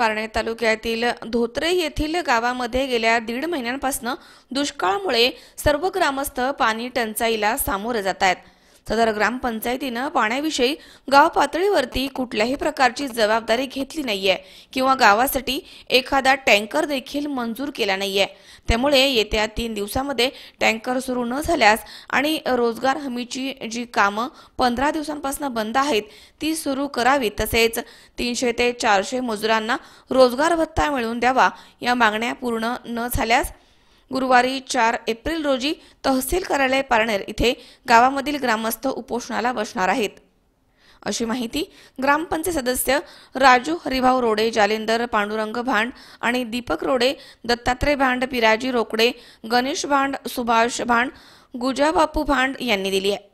पारणे तालुक्यातील धोत्रे येथील गावामध्ये गेल्या दीड महिन्यांपासून दुष्काळामुळे सर्व ग्रामस्थ पाणी टंचाईला सामोरे जात आहेत. सदर ग्रामपंचायतीनं पाण्याविषयी गाव पातळीवरती कुठल्याही प्रकारची जबाबदारी घेतली नाहीये किंवा गावासाठी एखादा टँकर देखील मंजूर केला नाहीये. त्यामुळे येत्या तीन दिवसामध्ये टँकर सुरू न झाल्यास आणि रोजगार हमीची जी कामं पंधरा दिवसांपासून बंद आहेत ती सुरू करावी तसेच तीनशे ते चारशे मजुरांना रोजगार भत्ता मिळवून द्यावा या मागण्या पूर्ण न झाल्यास गुरुवारी चार एप्रिल रोजी तहसील कार्यालय पारनेर इथे गावामधील ग्रामस्थ उपोषणाला बसणार आहेत. अशी माहिती ग्रामपंचायत सदस्य राजू हरिभाऊ रोडे जालेंदर पांडुरंग भांड आणि दीपक रोडे दत्तात्रय भांड पिराजी रोकडे गणेश भांड सुभाष भांड गुजाबापू भांड यांनी दिली आहे.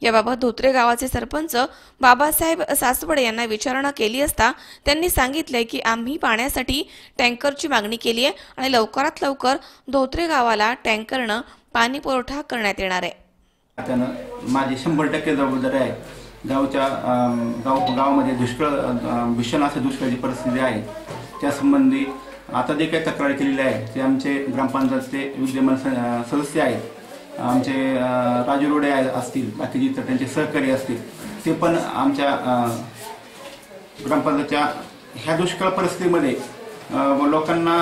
याबाबत धोत्रे गावाचे सरपंच बाबासाहेब सासवडे यांना विचारणा केली असता त्यांनी सांगितलंय की आम्ही पाण्यासाठी टँकरची मागणी केली आहे आणि लवकरात लवकर धोत्रे गावाला टँकरनं पाणी पुरवठा करण्यात येणार आहे. माझी शंभर टक्के जबाबदारी आहे. गावच्या गाव गावामध्ये दुष्काळ भीषण असे दुष्काळाची परिस्थिती आहे. त्यासंबंधी आता जे काही तक्रार केलेली आहे ते आमचे ग्रामपंचायतचे विद्यमान स- सदस्य आहेत. आमचे राजू रोडे असतील बाकीचे इतर त्यांचे सहकारी असतील ते पण आमच्या ग्रामपंचायतच्या ह्या दुष्काळ परिस्थितीमध्ये लोकांना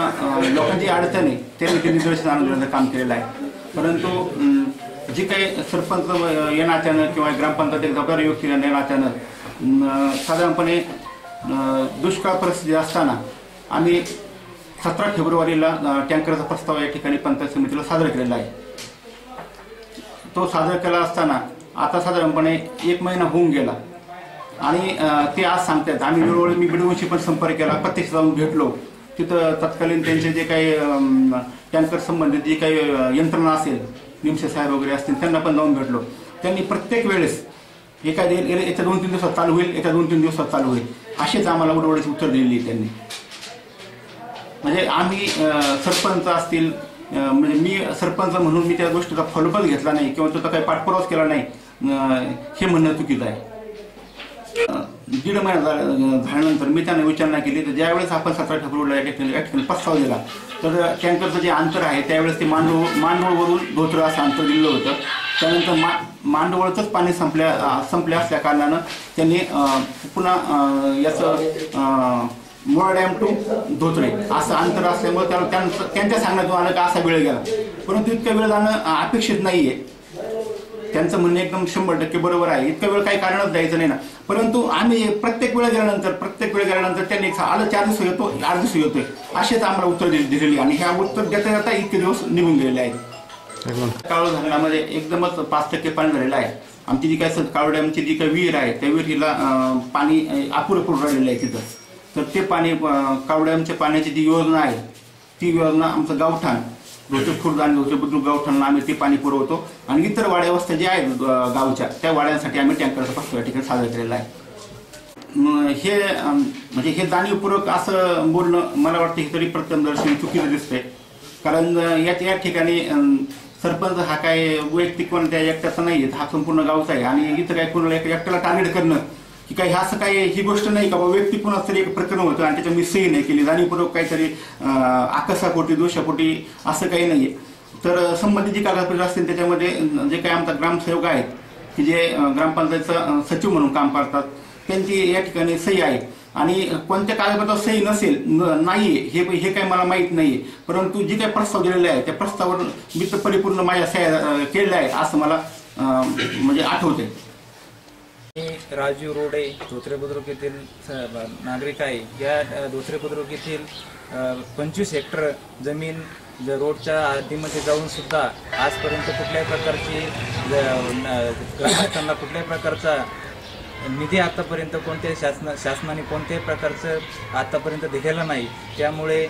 लोकांची अडचणी त्यांनी ते निदर्शन आणून देण्याचं काम केलेलं आहे. परंतु जी काही सरपंच अं, या नात्यानं किंवा ग्रामपंचायत एक जबाबदारी व्यक्ती या नात्यानं साधारणपणे दुष्काळ परिस्थिती असताना आम्ही सतरा फेब्रुवारीला टँकरचा प्रस्ताव या ठिकाणी पंचायत समितीला सादर केलेला आहे. तो सादर केला असताना आता साधारणपणे एक महिना होऊन गेला. आणि ते आज सांगतात आम्ही वेळोवेळी मी बीडवंशी पण संपर्क केला. प्रत्यक्ष जाऊन भेटलो. तिथं तत्कालीन त्यांचे जे काही टँकर संबंधित जी काही यंत्रणा असेल निमसे साहेब वगैरे असतील त्यांना पण जाऊन भेटलो. त्यांनी प्रत्येक वेळेस एका याच्या दोन तीन दिवसात चालू होईल एका दोन तीन दिवसात चालू होईल. असेच आम्हाला उडवडीची उत्तर दिलेली त्यांनी. म्हणजे आम्ही सरपंच असतील म्हणजे मी सरपंच म्हणून मी त्या गोष्टीचा फॉलोअप घेतला नाही किंवा त्याचा काही पाठपुरावाच केला नाही. हे म्हणणं चुकीचं आहे. दीड महिना झाल्यानंतर मी त्यांना विचारणा केली. तर ज्यावेळेस आपण सतरा फेब्रुवारीला या ठिकाणी या ठिकाणी प्रस्ताव दिला तर टँकरचं जे अंतर आहे त्यावेळेस ते मांडव मांडवळवरून धोत्र असं अंतर दिलं होतं. त्यानंतर मा मांडवळचंच पाणी संपल्या संपल्या असल्या कारणानं त्यांनी पुन्हा याचं मुळा डॅम टू धोत्रे. असं अंतर असल्यामुळे त्याला त्यांचं त्यांच्या सांगण्यातून आलं का असा वेळ गेला. परंतु इतका वेळ जाणं अपेक्षित नाहीये. त्यांचं म्हणणं एकदम शंभर टक्के बरोबर आहे. इतका वेळ काही कारणच द्यायचं नाही ना. परंतु आम्ही प्रत्येक वेळ गेल्यानंतर प्रत्येक वेळ गेल्यानंतर त्यांनी आलं चार दिवस येतो आठ दिवस येतोय. असेच आम्हाला उत्तर दिली दिलेली आणि ह्या उत्तर देता देता इतके दिवस निघून गेलेले आहेत. काळू धरणामध्ये एकदमच पाच टक्के पाणी झालेलं आहे. आमची जी काय काळू डॅमची जी काही विहीर आहे त्या विहिरीला पाणी अपुरं पडून राहिलेलं आहे तिथं. तर ते पाणी डॅमच्या पाण्याची जी योजना आहे ती योजना आमचं गावठाण रोचे खुर्द आणि रोचे बुद्रुक गावठाणला आम्ही ते पाणी पुरवतो. आणि इतर वाड्या वस्त्या ज्या आहेत गावच्या त्या वाड्यांसाठी आम्ही टँकरचा प्रस्ताव या ठिकाणी सादर केलेला आहे. हे म्हणजे हे जाणीवपूर्वक असं बोलणं मला वाटतं हे तरी प्रथमदर्शनी चुकीचं दिसतंय. कारण अं, या या ठिकाणी सरपंच हा काय वैयक्तिक कोणत्या एकट्याचा नाही हा संपूर्ण गावचा आहे. आणि इथं काय कोणाला एक- एकट्याला टार्गेट करणं की काही असं काही ही गोष्ट नाही का बाबा व्यक्ती पुन्हा तरी एक प्रकरण होतं आणि त्याच्या मी सही नाही केली जाणीवपूर्वक काहीतरी आकसापोटी दोषापोटी असं काही नाही तर संबंधित जी कागदपत्र असतील त्याच्यामध्ये जे काही आमचा ग्रामसेवक आहेत की जे ग्रामपंचायतचं सचिव म्हणून काम करतात त्यांची या ठिकाणी सही आहे. आणि कोणत्या कागदपत्रात सही नसेल न- हे हे काही मला माहीत नाही परंतु जे काही प्रस्ताव दिलेले आहे त्या प्रस्तावावर मी तर परिपूर्ण माझ्या सह्या केलेल्या आहेत असं मला म्हणजे आठवते मी राजू रोडे धोत्रे बुद्रुक येथील नागरिक आहे. या धोत्रे बुद्रुक येथील पंचवीस हेक्टर जमीन रोडच्या आधीमध्ये जाऊन सुद्धा आजपर्यंत कुठल्याही प्रकारची त्यांना कुठल्याही प्रकारचा निधी आतापर्यंत कोणत्याही शासन शासनाने कोणत्याही प्रकारचं आतापर्यंत दिलेलं नाही. त्यामुळे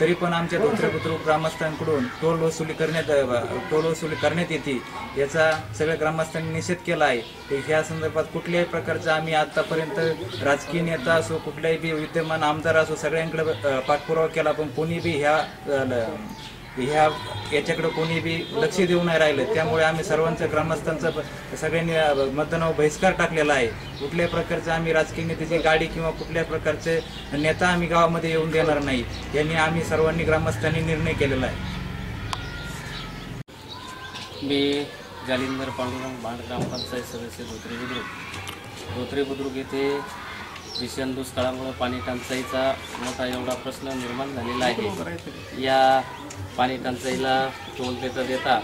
तरी पण आमच्या धोत्रे बुद्रुक ग्रामस्थांकडून टोल वसुली करण्यात टोल वसुली करण्यात येते. याचा सगळ्या ग्रामस्थांनी निषेध केला आहे. ह्या संदर्भात कुठल्याही प्रकारचा आम्ही आतापर्यंत राजकीय नेता असो कुठल्याही बी विद्यमान आमदार असो सगळ्यांकडे पाठपुरावा केला पण कोणी बी ह्या ह्या याच्याकडे कोणी बी लक्ष देऊ नाही राहिलं. त्यामुळे आम्ही सर्वांचं ग्रामस्थांचं सगळ्यांनी मतदानावर बहिष्कार टाकलेला आहे. कुठल्याही प्रकारचं आम्ही राजकीय नेत्याची गाडी किंवा कुठल्या प्रकारचे नेता आम्ही गावामध्ये येऊन देणार नाही. यांनी आम्ही सर्वांनी ग्रामस्थांनी निर्णय केलेला आहे. मी जालिंदर पांडुरंग भांड ग्रामपंचायत सदस्य धोत्रे बुद्रुक. धोत्रे बुद्रुक येथे भीषण दुष्काळामुळे पाणी टंचाईचा मोठा एवढा प्रश्न निर्माण झालेला आहे. या पाणी टंचाईला तोंड देता देता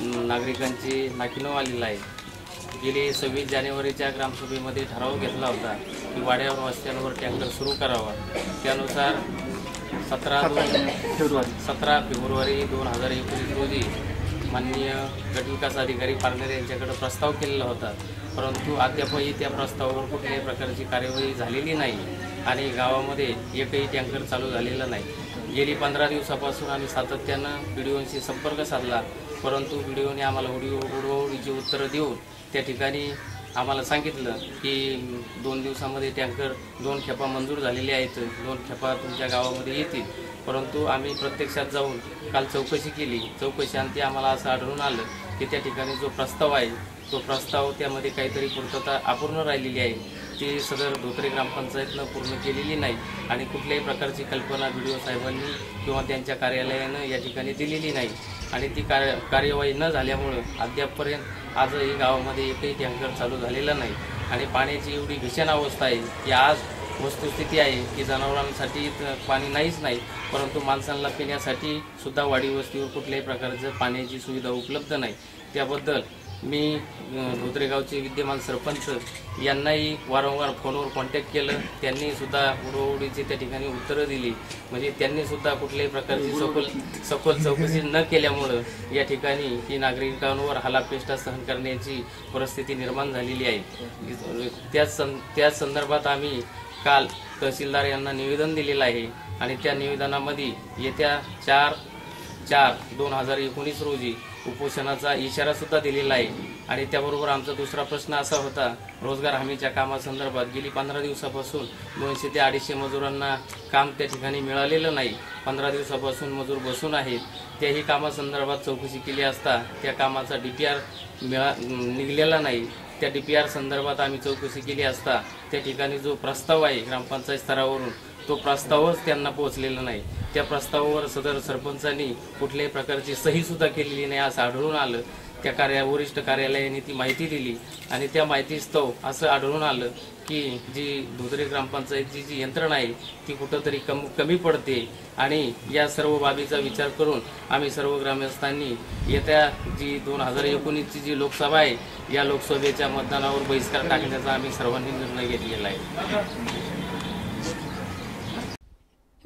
नागरिकांची नाकीनव आलेला आहे. गेली सव्वीस जानेवारीच्या ग्रामसभेमध्ये ठराव घेतला होता की वाड्यावर वस्त्यांवर टँकर सुरू करावा. त्यानुसार सतरा दोन फेब्रुवारी. सतरा फेब्रुवारी दोन हजार एकोणीस रोजी माननीय गटविकास अधिकारी पारनेर यांच्याकडे प्रस्ताव केलेला होता. परंतु अद्यापही त्या प्रस्तावावर कुठल्याही प्रकारची कार्यवाही झालेली नाही आणि गावामध्ये एकही टँकर चालू झालेला नाही. गेली पंधरा दिवसापासून आम्ही सातत्यानं व्हिडिओशी संपर्क साधला. परंतु व्हिडिओने आम्हाला उडी उडवडीची उत्तरं देऊन त्या ठिकाणी आम्हाला सांगितलं की दोन दिवसामध्ये टँकर दोन खेपा मंजूर झालेले आहेत. दोन खेपा तुमच्या गावामध्ये येतील. परंतु आम्ही प्रत्यक्षात जाऊन काल चौकशी केली. चौकशीअंती आम्हाला असं आढळून आलं की त्या ठिकाणी जो प्रस्ताव आहे तो प्रस्ताव त्यामध्ये काहीतरी पूर्तता अपूर्ण राहिलेली आहे. ती सदर धोत्रे ग्रामपंचायतनं पूर्ण केलेली नाही आणि कुठल्याही प्रकारची कल्पना बी डी ओ साहेबांनी किंवा त्यांच्या कार्यालयानं या ठिकाणी दिलेली नाही. आणि ती कार्य कार्यवाही न झाल्यामुळं अद्यापपर्यंत आजही गावामध्ये एकही टँकर चालू झालेला नाही. आणि पाण्याची एवढी भीषण अवस्था आहे की आज वस्तुस्थिती आहे की जनावरांसाठी पाणी नाहीच नाही परंतु माणसांना पिण्यासाठी सुद्धा वाडी वस्तीवर कुठल्याही प्रकारचं पाण्याची सुविधा उपलब्ध नाही. त्याबद्दल मी अ, धोत्रेगावचे विद्यमान सरपंच यांनाही वारंवार फोनवर कॉन्टॅक्ट केलं. त्यांनी सुद्धा उडवडीची त्या ठिकाणी उत्तरं दिली. म्हणजे त्यांनी सुद्धा कुठल्याही प्रकारची सखोल सखोल चौकशी न केल्यामुळं या ठिकाणी ही नागरिकांवर हालापेष्टा सहन करण्याची परिस्थिती निर्माण झालेली आहे. त्याच सं त्याच संदर्भात आम्ही काल तहसीलदार यांना निवेदन दिलेलं आहे. आणि त्या निवेदनामध्ये येत्या चार चार दोन हजार एकोणीस रोजी उपोषणाचा इशारा सुद्धा दिलेला आहे. आणि त्याबरोबर आमचा दुसरा प्रश्न असा होता रोजगार हमीच्या कामासंदर्भात गेली पंधरा दिवसापासून दोनशे ते अडीचशे मजुरांना काम त्या ठिकाणी मिळालेलं नाही. पंधरा दिवसापासून मजूर बसून आहेत. त्याही कामासंदर्भात चौकशी केली असता त्या कामाचा डी पी आर मिळा निघलेला नाही. त्या डी पी आर संदर्भात आम्ही चौकशी केली असता त्या ठिकाणी जो प्रस्ताव आहे ग्रामपंचायत स्तरावरून तो प्रस्तावच त्यांना पोहोचलेला नाही. त्या प्रस्तावावर सदर सरपंचांनी कुठल्याही प्रकारची सहीसुद्धा केलेली नाही असं आढळून आलं. त्या कार्या वरिष्ठ कार्यालयाने ती माहिती दिली आणि त्या माहितीस्तव असं आढळून आलं की जी धुदरे ग्रामपंचायतची जी यंत्रणा आहे ती कुठंतरी कम कमी पडते आणि या सर्व बाबीचा विचार करून आम्ही सर्व ग्रामस्थांनी येत्या जी दोन हजार एकोणीसची जी लोकसभा आहे या लोकसभेच्या मतदानावर बहिष्कार टाकण्याचा आम्ही सर्वांनी निर्णय घेतलेला आहे.